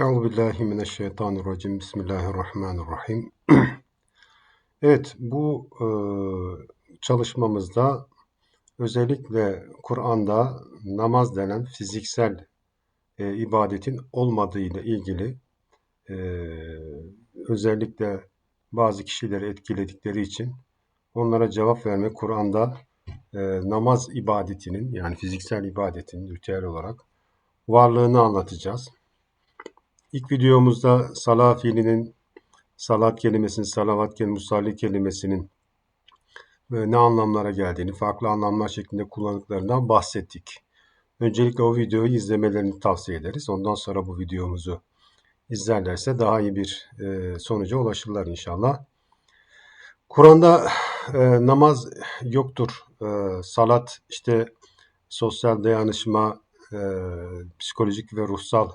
Euzubillahimineşşeytanirracim. Bismillahirrahmanirrahim. Evet, bu e, çalışmamızda özellikle Kur'an'da namaz denen fiziksel e, ibadetin olmadığı ile ilgili e, özellikle bazı kişileri etkiledikleri için onlara cevap vermek Kur'an'da e, namaz ibadetinin yani fiziksel ibadetin ritüel olarak varlığını anlatacağız. İlk videomuzda sala fiilinin, salat kelimesinin, salavat kelimesinin, musalli kelimesinin e, ne anlamlara geldiğini, farklı anlamlar şeklinde kullandıklarından bahsettik. Öncelikle o videoyu izlemelerini tavsiye ederiz. Ondan sonra bu videomuzu izlerlerse daha iyi bir e, sonuca ulaşırlar inşallah. Kur'an'da e, namaz yoktur. E, salat işte sosyal dayanışma, e, psikolojik ve ruhsal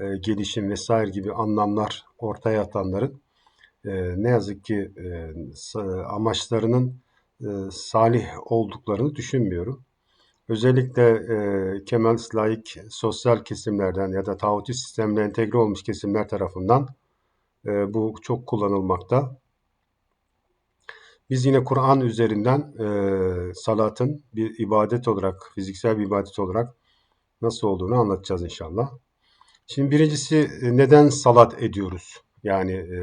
e, gelişim vesaire gibi anlamlar ortaya atanların e, ne yazık ki e, amaçlarının e, salih olduklarını düşünmüyorum. Özellikle e, Kemal laik sosyal kesimlerden ya da tağuti sistemle entegre olmuş kesimler tarafından e, bu çok kullanılmakta. Biz yine Kur'an üzerinden e, salatın bir ibadet olarak, fiziksel bir ibadet olarak nasıl olduğunu anlatacağız inşallah. Şimdi birincisi e, neden salat ediyoruz? Yani e,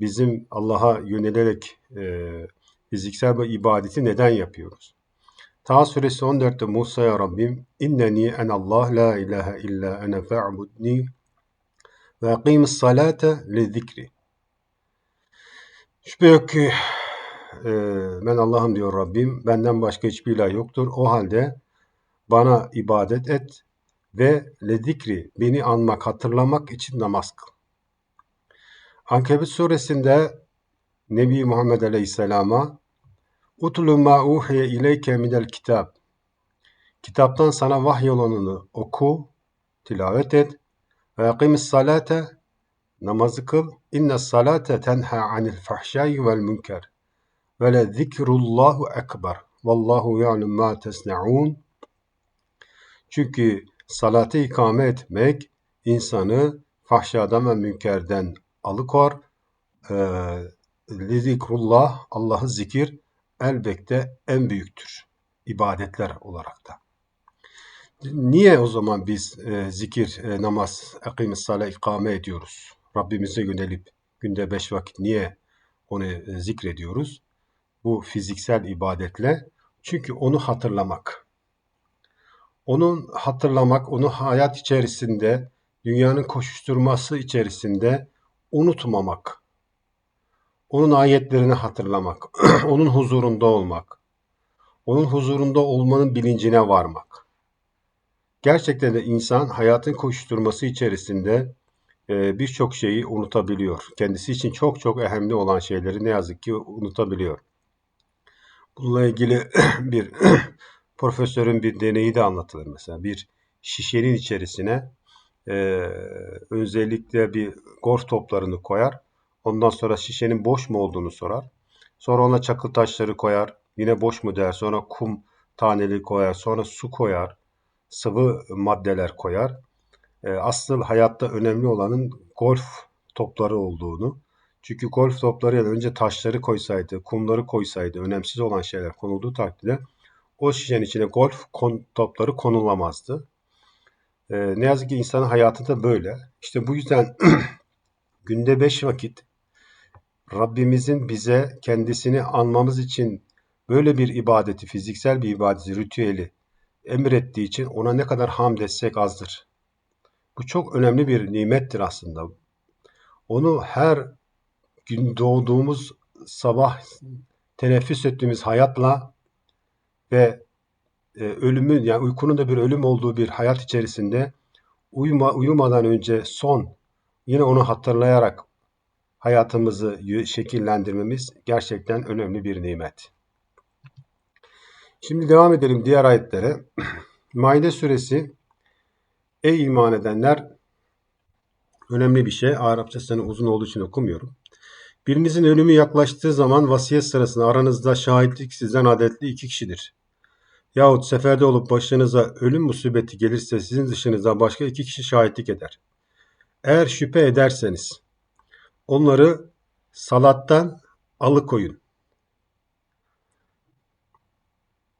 bizim Allah'a yönelerek e, fiziksel bir ibadeti neden yapıyoruz? Taha suresi 14'te Musa'ya Rabbim inneni en Allah la ilahe illa ene fe'budni ve akimis salate li zikri. Şüphe yok ki e, ben Allah'ım diyor Rabbim. Benden başka hiçbir ilah yoktur. O halde bana ibadet et ve ledikri beni anmak, hatırlamak için namaz kıl. Ankebut suresinde Nebi Muhammed Aleyhisselam'a Utlu ma uhiye ileyke minel kitab Kitaptan sana vahyolanını oku, tilavet et ve akimis salate namazı kıl. İnne salate tenha anil fahşai vel münker ve le zikrullahu ekber. Vallahu ya'lem ma tesna'un. Çünkü salatı ikame etmek insanı fahşadan ve münkerden alıkor. Ee, Lizikrullah, Allah'ı zikir elbette en büyüktür ibadetler olarak da. Niye o zaman biz e, zikir, e, namaz, akimis sala ikame ediyoruz? Rabbimize yönelip günde beş vakit niye onu e, zikrediyoruz? Bu fiziksel ibadetle. Çünkü onu hatırlamak. Onun hatırlamak, onu hayat içerisinde, dünyanın koşuşturması içerisinde unutmamak. Onun ayetlerini hatırlamak, onun huzurunda olmak, onun huzurunda olmanın bilincine varmak. Gerçekten de insan hayatın koşuşturması içerisinde e, birçok şeyi unutabiliyor. Kendisi için çok çok önemli olan şeyleri ne yazık ki unutabiliyor. Bununla ilgili bir profesörün bir deneyi de anlatılır mesela. Bir şişenin içerisine e, özellikle bir golf toplarını koyar. Ondan sonra şişenin boş mu olduğunu sorar. Sonra ona çakıl taşları koyar. Yine boş mu der. Sonra kum taneli koyar. Sonra su koyar. Sıvı maddeler koyar. E, asıl hayatta önemli olanın golf topları olduğunu. Çünkü golf topları ya önce taşları koysaydı, kumları koysaydı, önemsiz olan şeyler konulduğu takdirde o şişenin içine golf kon, topları konulamazdı. Ee, ne yazık ki insanın hayatında böyle. İşte bu yüzden günde beş vakit Rabbimizin bize kendisini anmamız için böyle bir ibadeti, fiziksel bir ibadeti, ritüeli emrettiği için ona ne kadar hamd etsek azdır. Bu çok önemli bir nimettir aslında. Onu her gün doğduğumuz sabah teneffüs ettiğimiz hayatla ve e, ölümün yani uykunun da bir ölüm olduğu bir hayat içerisinde uyuma, uyumadan önce son yine onu hatırlayarak hayatımızı şekillendirmemiz gerçekten önemli bir nimet. Şimdi devam edelim diğer ayetlere. Maide suresi Ey iman edenler önemli bir şey. Arapçasını uzun olduğu için okumuyorum. Birinizin ölümü yaklaştığı zaman vasiyet sırasında aranızda şahitlik sizden adetli iki kişidir. Yahut seferde olup başınıza ölüm musibeti gelirse sizin dışınızda başka iki kişi şahitlik eder. Eğer şüphe ederseniz onları salattan alıkoyun.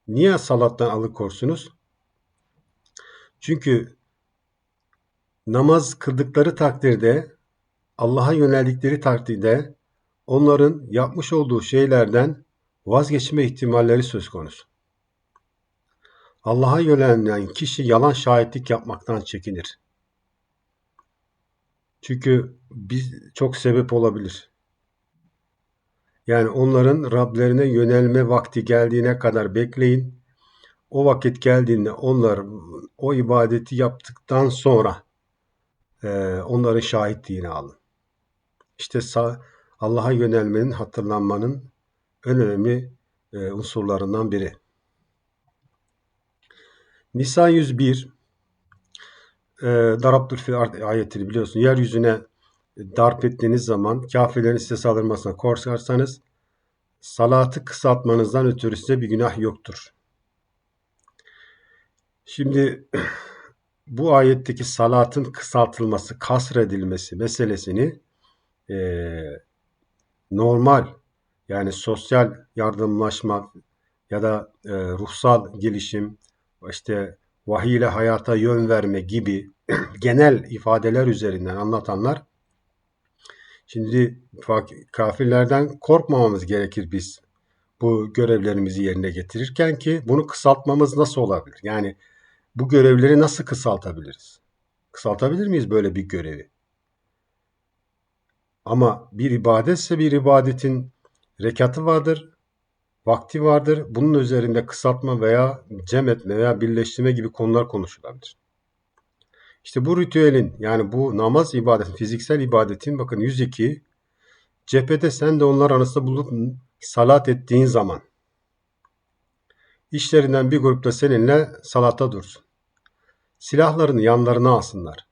Niye salattan alıkorsunuz? Çünkü namaz kıldıkları takdirde, Allah'a yöneldikleri takdirde onların yapmış olduğu şeylerden vazgeçme ihtimalleri söz konusu. Allah'a yönelen kişi yalan şahitlik yapmaktan çekinir. Çünkü biz çok sebep olabilir. Yani onların Rablerine yönelme vakti geldiğine kadar bekleyin. O vakit geldiğinde onlar o ibadeti yaptıktan sonra e, onların şahitliğini alın. İşte Allah'a yönelmenin, hatırlanmanın en önemli e, unsurlarından biri. Nisa 101 e, Darabtül fil ayetini biliyorsun. Yeryüzüne darp ettiğiniz zaman kafirlerin size saldırmasına korkarsanız salatı kısaltmanızdan ötürü size bir günah yoktur. Şimdi bu ayetteki salatın kısaltılması, kasredilmesi meselesini e, normal yani sosyal yardımlaşma ya da e, ruhsal gelişim, işte vahiy ile hayata yön verme gibi genel ifadeler üzerinden anlatanlar şimdi kafirlerden korkmamamız gerekir biz bu görevlerimizi yerine getirirken ki bunu kısaltmamız nasıl olabilir? Yani bu görevleri nasıl kısaltabiliriz? Kısaltabilir miyiz böyle bir görevi? Ama bir ibadetse bir ibadetin rekatı vardır, vakti vardır. Bunun üzerinde kısaltma veya cem etme veya birleştirme gibi konular konuşulabilir. İşte bu ritüelin yani bu namaz ibadetin, fiziksel ibadetin bakın 102 cephede sen de onlar arasında bulup salat ettiğin zaman işlerinden bir grupta seninle salata dursun. Silahlarını yanlarına alsınlar.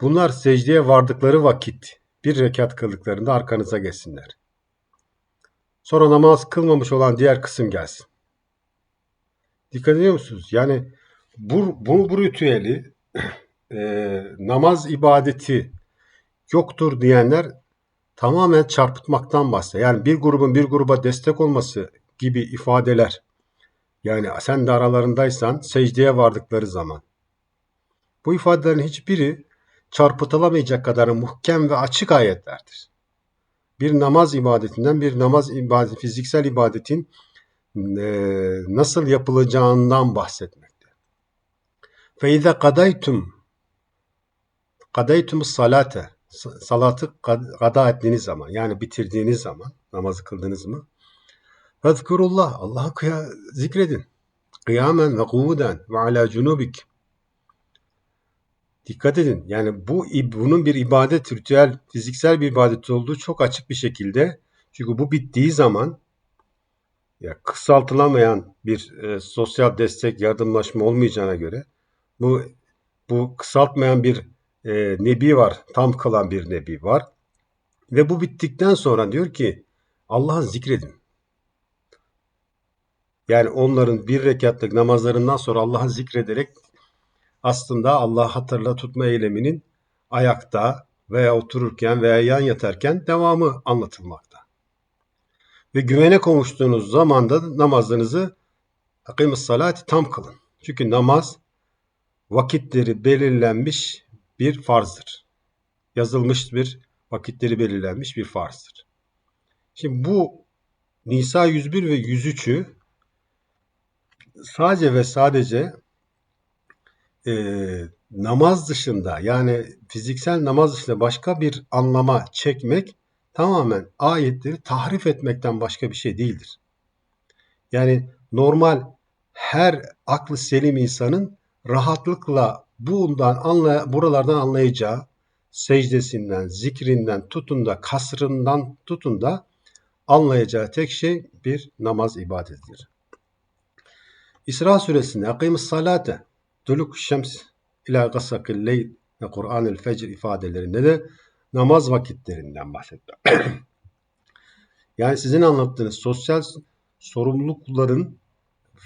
Bunlar secdeye vardıkları vakit bir rekat kıldıklarında arkanıza geçsinler. Sonra namaz kılmamış olan diğer kısım gelsin. Dikkat ediyor musunuz? Yani bu, bu, bu ritüeli e, namaz ibadeti yoktur diyenler tamamen çarpıtmaktan bahsediyor. Yani bir grubun bir gruba destek olması gibi ifadeler yani sen de aralarındaysan secdeye vardıkları zaman bu ifadelerin hiçbiri çarpıtılamayacak kadar muhkem ve açık ayetlerdir bir namaz ibadetinden bir namaz ibadeti, fiziksel ibadetin e, nasıl yapılacağından bahsetmekte. Feize kadaytum kadaytum salate salatı kada ettiğiniz zaman yani bitirdiğiniz zaman namazı kıldınız mı? Fezkurullah Allah'ı zikredin. Kıyamen ve kuvuden ve ala cunubik Dikkat edin. Yani bu bunun bir ibadet, ritüel, fiziksel bir ibadet olduğu çok açık bir şekilde. Çünkü bu bittiği zaman ya kısaltılamayan bir e, sosyal destek, yardımlaşma olmayacağına göre bu bu kısaltmayan bir e, nebi var, tam kalan bir nebi var. Ve bu bittikten sonra diyor ki Allah'ı zikredin. Yani onların bir rekatlık namazlarından sonra Allah'ı zikrederek aslında Allah hatırla tutma eyleminin ayakta veya otururken veya yan yatarken devamı anlatılmakta. Ve güvene kavuştuğunuz zamanda namazınızı akimus salati tam kılın. Çünkü namaz vakitleri belirlenmiş bir farzdır. Yazılmış bir vakitleri belirlenmiş bir farzdır. Şimdi bu Nisa 101 ve 103'ü sadece ve sadece e, namaz dışında yani fiziksel namaz dışında başka bir anlama çekmek tamamen ayetleri tahrif etmekten başka bir şey değildir. Yani normal her aklı selim insanın rahatlıkla bundan anla, buralardan anlayacağı secdesinden, zikrinden tutun da kasrından tutun da anlayacağı tek şey bir namaz ibadetidir. İsra suresinde akimus salate Duluk şems ila gasakil leyl ve Kur'an-ı fecr ifadelerinde de namaz vakitlerinden bahsediyor. yani sizin anlattığınız sosyal sorumlulukların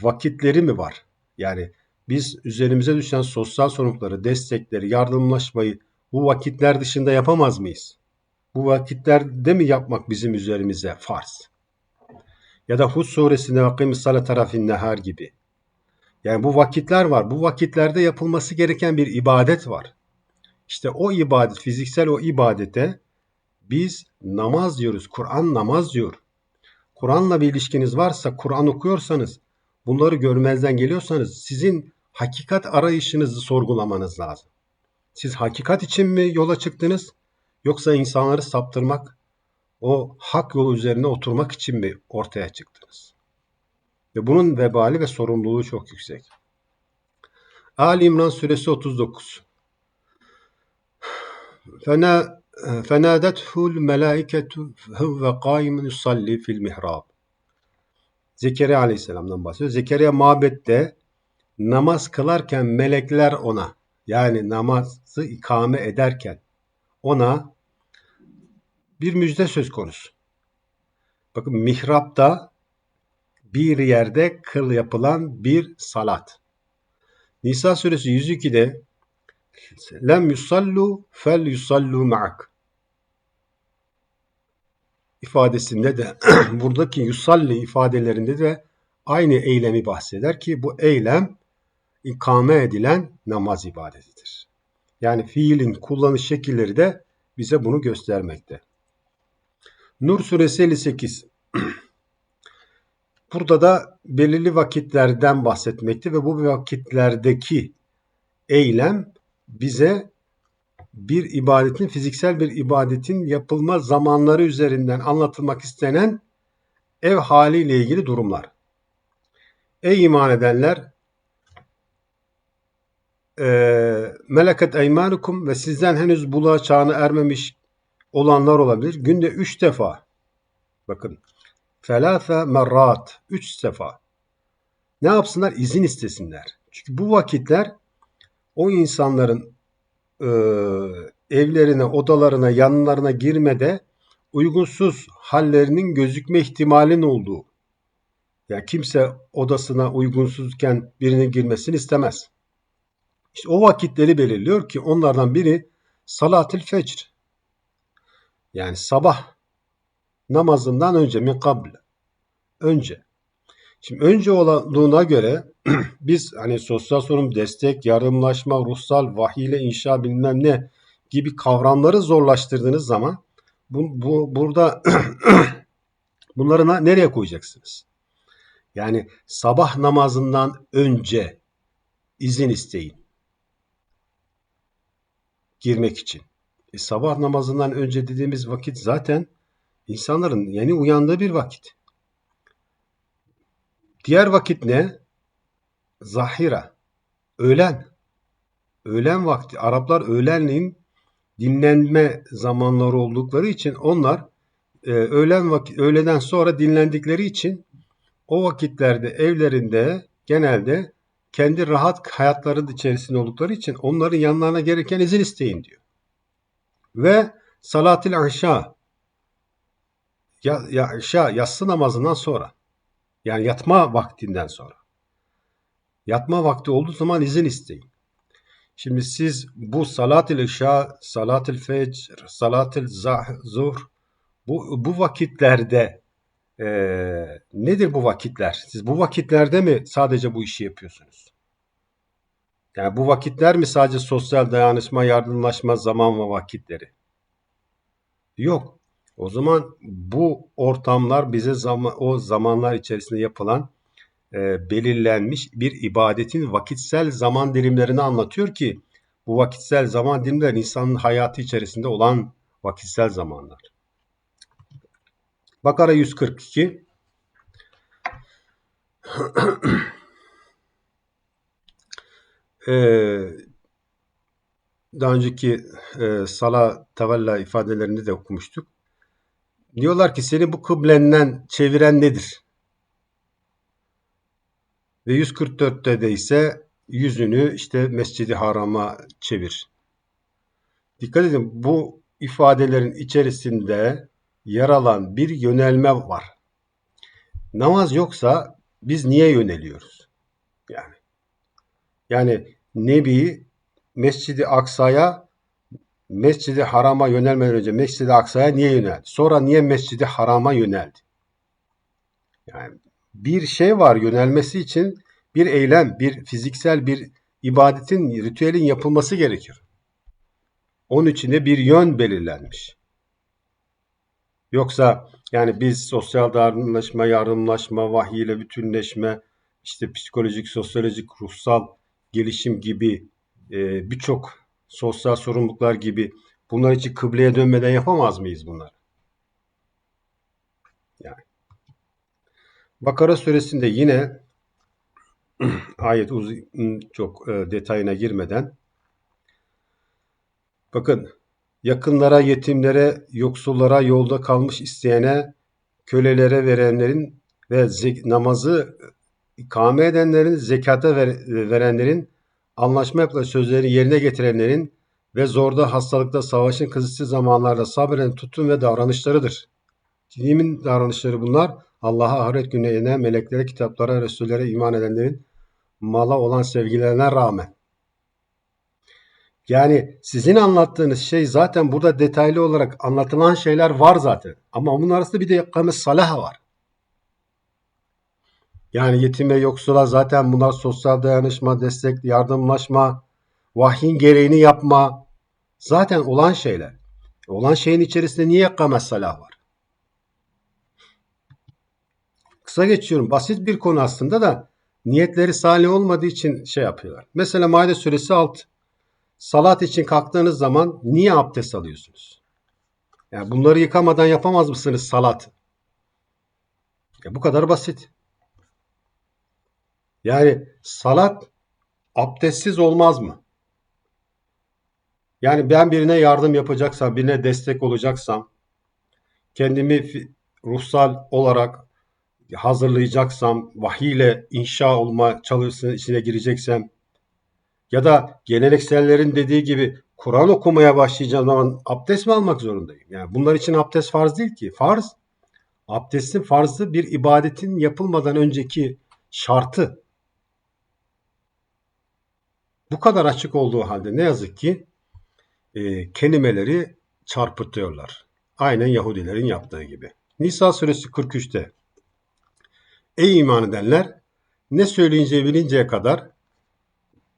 vakitleri mi var? Yani biz üzerimize düşen sosyal sorumlulukları, destekleri, yardımlaşmayı bu vakitler dışında yapamaz mıyız? Bu vakitlerde mi yapmak bizim üzerimize farz? Ya da Hud suresinde vakimis salat tarafin nehar gibi. Yani bu vakitler var. Bu vakitlerde yapılması gereken bir ibadet var. İşte o ibadet, fiziksel o ibadete biz namaz diyoruz. Kur'an namaz diyor. Kur'an'la bir ilişkiniz varsa, Kur'an okuyorsanız, bunları görmezden geliyorsanız sizin hakikat arayışınızı sorgulamanız lazım. Siz hakikat için mi yola çıktınız yoksa insanları saptırmak, o hak yolu üzerine oturmak için mi ortaya çıktınız? Ve bunun vebali ve sorumluluğu çok yüksek. Ali İmran suresi 39. Fena fenadethul melaiketu ve kaimun yusalli fil mihrab. Zekeriya aleyhisselamdan bahsediyor. Zekeriya mabette namaz kılarken melekler ona yani namazı ikame ederken ona bir müjde söz konusu. Bakın mihrapta bir yerde kıl yapılan bir salat. Nisa suresi 102'de lem yusallu fel yusallu ma'ak ifadesinde de buradaki yusalli ifadelerinde de aynı eylemi bahseder ki bu eylem ikame edilen namaz ibadetidir. Yani fiilin kullanış şekilleri de bize bunu göstermekte. Nur suresi 58 Burada da belirli vakitlerden bahsetmekte ve bu vakitlerdeki eylem bize bir ibadetin, fiziksel bir ibadetin yapılma zamanları üzerinden anlatılmak istenen ev haliyle ilgili durumlar. Ey iman edenler! E, Meleket eymanukum ve sizden henüz buluğa çağına ermemiş olanlar olabilir. Günde üç defa. Bakın. Felâfe merrat. Üç defa. Ne yapsınlar? İzin istesinler. Çünkü bu vakitler o insanların e, evlerine, odalarına, yanlarına girmede uygunsuz hallerinin gözükme ihtimalinin olduğu. Yani kimse odasına uygunsuzken birinin girmesini istemez. İşte o vakitleri belirliyor ki onlardan biri salatül fecr. Yani sabah namazından önce min kabl. Önce. Şimdi önce olduğuna göre biz hani sosyal sorun, destek, yardımlaşma, ruhsal, vahiyle inşa bilmem ne gibi kavramları zorlaştırdığınız zaman bu, bu burada bunları nereye koyacaksınız? Yani sabah namazından önce izin isteyin. Girmek için. E, sabah namazından önce dediğimiz vakit zaten insanların yeni uyandığı bir vakit. Diğer vakit ne? Zahira. Öğlen. Öğlen vakti. Araplar öğlenliğin dinlenme zamanları oldukları için onlar e, öğlen vakit, öğleden sonra dinlendikleri için o vakitlerde evlerinde genelde kendi rahat hayatları içerisinde oldukları için onların yanlarına gereken izin isteyin diyor. Ve salatil aşağı ya, ya aşağı yatsı namazından sonra yani yatma vaktinden sonra. Yatma vakti olduğu zaman izin isteyin. Şimdi siz bu salat-ı işa, salat-ı fecr, salat-ı zuhr bu, bu vakitlerde e, nedir bu vakitler? Siz bu vakitlerde mi sadece bu işi yapıyorsunuz? Yani bu vakitler mi sadece sosyal dayanışma, yardımlaşma zaman ve vakitleri? Yok. O zaman bu ortamlar bize zaman, o zamanlar içerisinde yapılan e, belirlenmiş bir ibadetin vakitsel zaman dilimlerini anlatıyor ki bu vakitsel zaman dilimler insanın hayatı içerisinde olan vakitsel zamanlar. Bakara 142 ee, daha önceki e, sala tevella ifadelerinde de okumuştuk. Diyorlar ki seni bu kıblenden çeviren nedir? Ve 144'te de ise yüzünü işte Mescidi Haram'a çevir. Dikkat edin bu ifadelerin içerisinde yer alan bir yönelme var. Namaz yoksa biz niye yöneliyoruz? Yani yani Nebi Mescidi Aksa'ya Mescidi Haram'a yönelmeden önce Mescidi Aksa'ya niye yöneldi? Sonra niye Mescidi Haram'a yöneldi? Yani bir şey var yönelmesi için bir eylem, bir fiziksel bir ibadetin, ritüelin yapılması gerekir. Onun için de bir yön belirlenmiş. Yoksa yani biz sosyal yardımlaşma, yardımlaşma, vahiy ile bütünleşme, işte psikolojik, sosyolojik, ruhsal gelişim gibi e, birçok sosyal sorumluluklar gibi bunlar için kıbleye dönmeden yapamaz mıyız bunları? Yani. Bakara suresinde yine ayet çok e, detayına girmeden bakın yakınlara, yetimlere, yoksullara, yolda kalmış isteyene, kölelere verenlerin ve namazı ikame edenlerin, zekata ver- verenlerin, anlaşma yapılan sözleri yerine getirenlerin ve zorda, hastalıkta, savaşın kızısı zamanlarda sabreden tutun ve davranışlarıdır. Kimin davranışları bunlar? Allah'a, ahiret gününe inen meleklere, kitaplara, resullere iman edenlerin mala olan sevgilerine rağmen. Yani sizin anlattığınız şey zaten burada detaylı olarak anlatılan şeyler var zaten. Ama bunun arasında bir de yakames salah var. Yani yetim ve yoksula zaten bunlar sosyal dayanışma, destek, yardımlaşma, vahyin gereğini yapma. Zaten olan şeyler. Olan şeyin içerisinde niye yakames salah var? Kısa geçiyorum. Basit bir konu aslında da niyetleri salih olmadığı için şey yapıyorlar. Mesela Maide suresi 6. Salat için kalktığınız zaman niye abdest alıyorsunuz? Yani bunları yıkamadan yapamaz mısınız salat? Ya bu kadar basit. Yani salat abdestsiz olmaz mı? Yani ben birine yardım yapacaksam, birine destek olacaksam, kendimi ruhsal olarak hazırlayacaksam, vahiy ile inşa olma çalışmasının içine gireceksem ya da geleneksellerin dediği gibi Kur'an okumaya başlayacağım zaman abdest mi almak zorundayım? Yani bunlar için abdest farz değil ki. Farz, abdestin farzı bir ibadetin yapılmadan önceki şartı. Bu kadar açık olduğu halde ne yazık ki e, kelimeleri çarpıtıyorlar. Aynen Yahudilerin yaptığı gibi. Nisa suresi 43'te Ey iman edenler ne söyleyince bilinceye kadar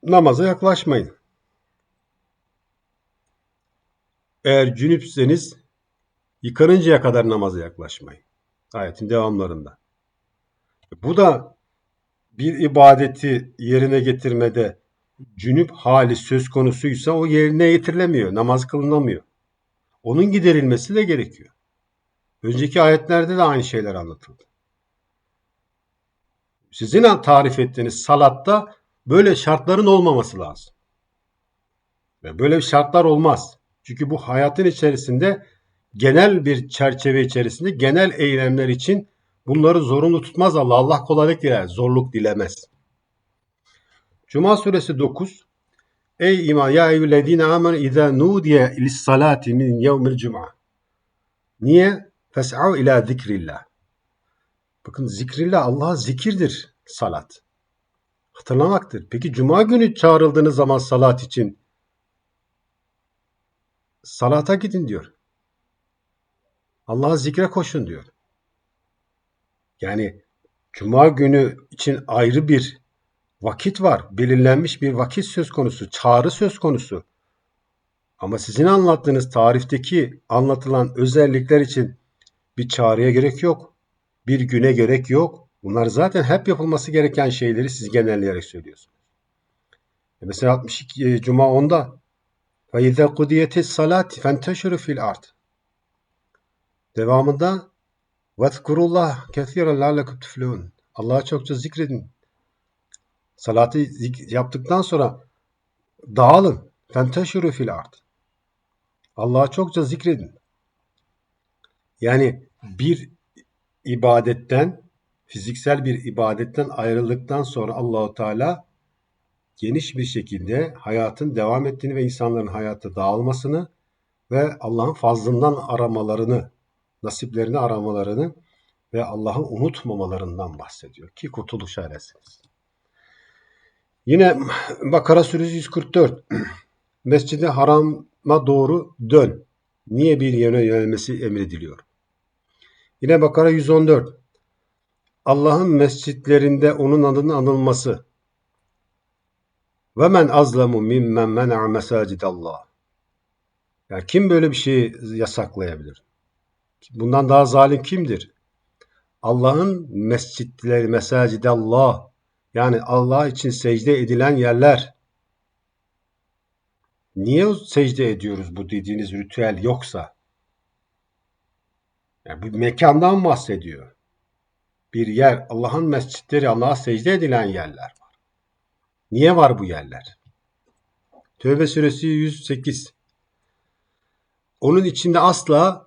namaza yaklaşmayın. Eğer cünüpseniz yıkanıncaya kadar namaza yaklaşmayın. Ayetin devamlarında. Bu da bir ibadeti yerine getirmede cünüp hali söz konusuysa o yerine getirilemiyor. Namaz kılınamıyor. Onun giderilmesi de gerekiyor. Önceki ayetlerde de aynı şeyler anlatıldı. Sizin tarif ettiğiniz salatta böyle şartların olmaması lazım. Ve böyle şartlar olmaz. Çünkü bu hayatın içerisinde genel bir çerçeve içerisinde genel eylemler için bunları zorunlu tutmaz Allah. Allah kolaylık diler, zorluk dilemez. Cuma suresi 9 Ey iman ya eyyühellezine amenu izâ nudiye lis salati min yevmil cuma. Niye? Fes'av ila zikrillah. Bakın zikrillah Allah'a zikirdir salat. Hatırlamaktır. Peki cuma günü çağrıldığınız zaman salat için salata gidin diyor. Allah'a zikre koşun diyor. Yani cuma günü için ayrı bir vakit var. Belirlenmiş bir vakit söz konusu. Çağrı söz konusu. Ama sizin anlattığınız tarifteki anlatılan özellikler için bir çağrıya gerek yok. Bir güne gerek yok. Bunlar zaten hep yapılması gereken şeyleri siz genelleyerek söylüyorsunuz. E Mesela 62 e, Cuma 10'da فَاِذَا قُدِيَتِ الصَّلَاتِ فَانْتَشِرُوا fil ard. Devamında وَذْكُرُوا اللّٰهِ كَثِيرًا لَعَلَّكُمْ تُفْلِحُونَ Allah'a çokça zikredin. Salatı yaptıktan sonra dağılın. Fenteşiru fil art. Allah'a çokça zikredin. Yani bir ibadetten, fiziksel bir ibadetten ayrıldıktan sonra Allahu Teala geniş bir şekilde hayatın devam ettiğini ve insanların hayatta dağılmasını ve Allah'ın fazlından aramalarını, nasiplerini aramalarını ve Allah'ı unutmamalarından bahsediyor ki kurtuluş eresiniz. Yine Bakara suresi 144 Mescid-i Haram Allah'a doğru dön. Niye bir yöne yönelmesi emrediliyor? Yine Bakara 114. Allah'ın mescitlerinde onun adının anılması. Ve men azlemu mimmen men'a mesacidallah. Yani kim böyle bir şeyi yasaklayabilir? Bundan daha zalim kimdir? Allah'ın mescitleri, mesacidallah yani Allah için secde edilen yerler. Niye secde ediyoruz bu dediğiniz ritüel yoksa? Yani bir mekandan bahsediyor. Bir yer, Allah'ın mescitleri, Allah'a secde edilen yerler var. Niye var bu yerler? Tövbe suresi 108. Onun içinde asla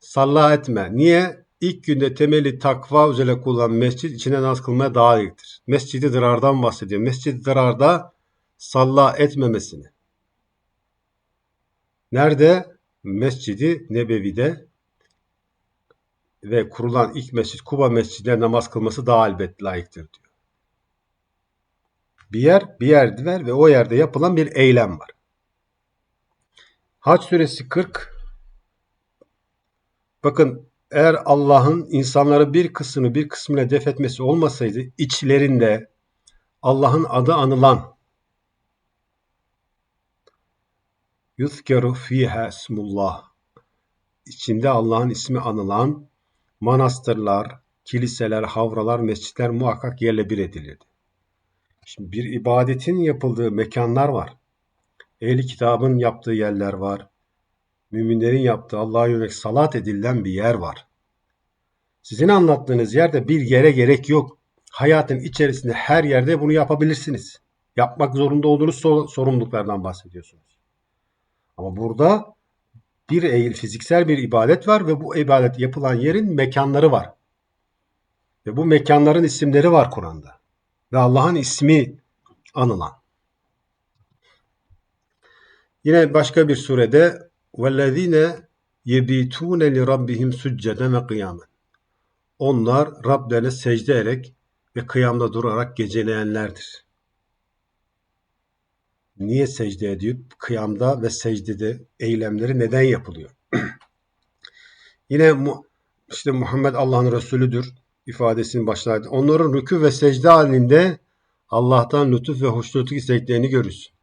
salla etme. Niye? İlk günde temeli takva üzere kullanılan mescit içine namaz kılmaya daha iyidir. Mescidi dırardan bahsediyor. Mescidi dırarda salla etmemesini. Nerede? Mescidi Nebevi'de ve kurulan ilk mescit Kuba mescidinde namaz kılması daha elbet layıktır diyor. Bir yer, bir yerdiler ve o yerde yapılan bir eylem var. Haç suresi 40 Bakın eğer Allah'ın insanları bir kısmını bir kısmına def etmesi olmasaydı içlerinde Allah'ın adı anılan yuzkeru fiha ismullah içinde Allah'ın ismi anılan manastırlar, kiliseler, havralar, mescitler muhakkak yerle bir edilirdi. Şimdi bir ibadetin yapıldığı mekanlar var. Ehli kitabın yaptığı yerler var. Müminlerin yaptığı Allah'a yönelik salat edilen bir yer var. Sizin anlattığınız yerde bir yere gerek yok. Hayatın içerisinde her yerde bunu yapabilirsiniz. Yapmak zorunda olduğunuz sorumluluklardan bahsediyorsunuz. Ama burada bir eğil fiziksel bir ibadet var ve bu ibadet yapılan yerin mekanları var. Ve bu mekanların isimleri var Kur'an'da. Ve Allah'ın ismi anılan. Yine başka bir surede وَالَّذ۪ينَ يَب۪يتُونَ لِرَبِّهِمْ سُجَّدًا وَقِيَامًا Onlar Rablerine secde ederek ve kıyamda durarak geceleyenlerdir. Niye secde ediyor? Kıyamda ve secdede eylemleri neden yapılıyor? Yine işte Muhammed Allah'ın Resulüdür ifadesinin başlardı. Onların rükû ve secde halinde Allah'tan lütuf ve hoşnutluk istediklerini görürüz.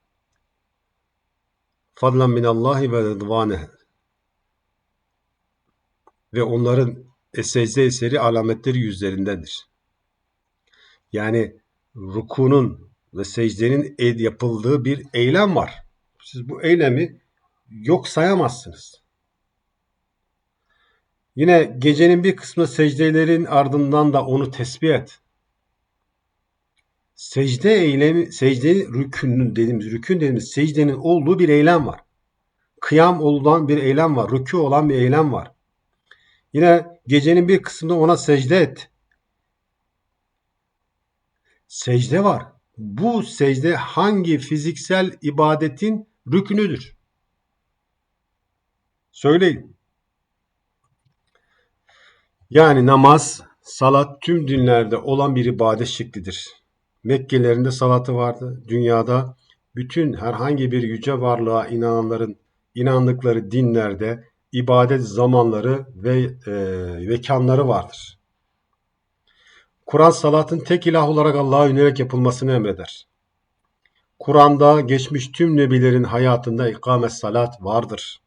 Fadlan minallahi ve rıdvaneh. Ve onların secde eseri alametleri yüzlerindendir. Yani rukunun ve secdenin yapıldığı bir eylem var. Siz bu eylemi yok sayamazsınız. Yine gecenin bir kısmı secdelerin ardından da onu tesbih et. Secde eylemi, secde rükünün dediğimiz, rükün dediğimiz secdenin olduğu bir eylem var. Kıyam olan bir eylem var. Rükû olan bir eylem var. Yine gecenin bir kısmında ona secde et. Secde var. Bu secde hangi fiziksel ibadetin rükünüdür? Söyleyin. Yani namaz, salat tüm dinlerde olan bir ibadet şeklidir. Mekkelerinde salatı vardı. Dünyada bütün herhangi bir yüce varlığa inananların inandıkları dinlerde ibadet zamanları ve e, mekanları vardır. Kur'an salatın tek ilah olarak Allah'a yönelik yapılmasını emreder. Kur'an'da geçmiş tüm nebilerin hayatında ikamet salat vardır.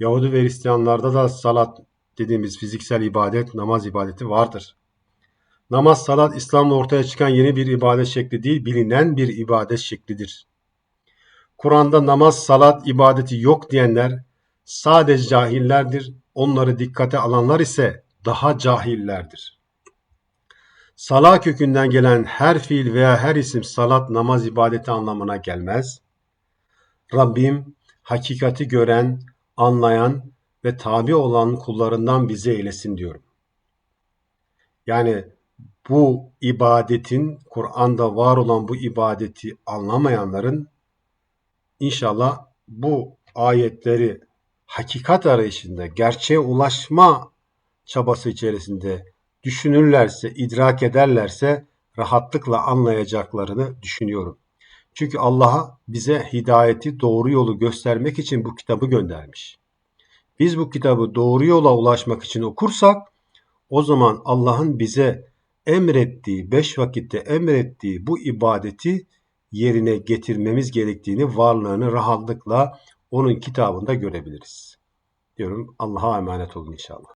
Yahudi ve Hristiyanlarda da salat dediğimiz fiziksel ibadet, namaz ibadeti vardır. Namaz, salat İslam'da ortaya çıkan yeni bir ibadet şekli değil, bilinen bir ibadet şeklidir. Kur'an'da namaz, salat, ibadeti yok diyenler sadece cahillerdir. Onları dikkate alanlar ise daha cahillerdir. Salah kökünden gelen her fiil veya her isim salat, namaz, ibadeti anlamına gelmez. Rabbim hakikati gören, anlayan ve tabi olan kullarından bizi eylesin diyorum. Yani bu ibadetin, Kur'an'da var olan bu ibadeti anlamayanların İnşallah bu ayetleri hakikat arayışında, gerçeğe ulaşma çabası içerisinde düşünürlerse, idrak ederlerse rahatlıkla anlayacaklarını düşünüyorum. Çünkü Allah bize hidayeti, doğru yolu göstermek için bu kitabı göndermiş. Biz bu kitabı doğru yola ulaşmak için okursak o zaman Allah'ın bize emrettiği, beş vakitte emrettiği bu ibadeti yerine getirmemiz gerektiğini, varlığını rahatlıkla onun kitabında görebiliriz. Diyorum Allah'a emanet olun inşallah.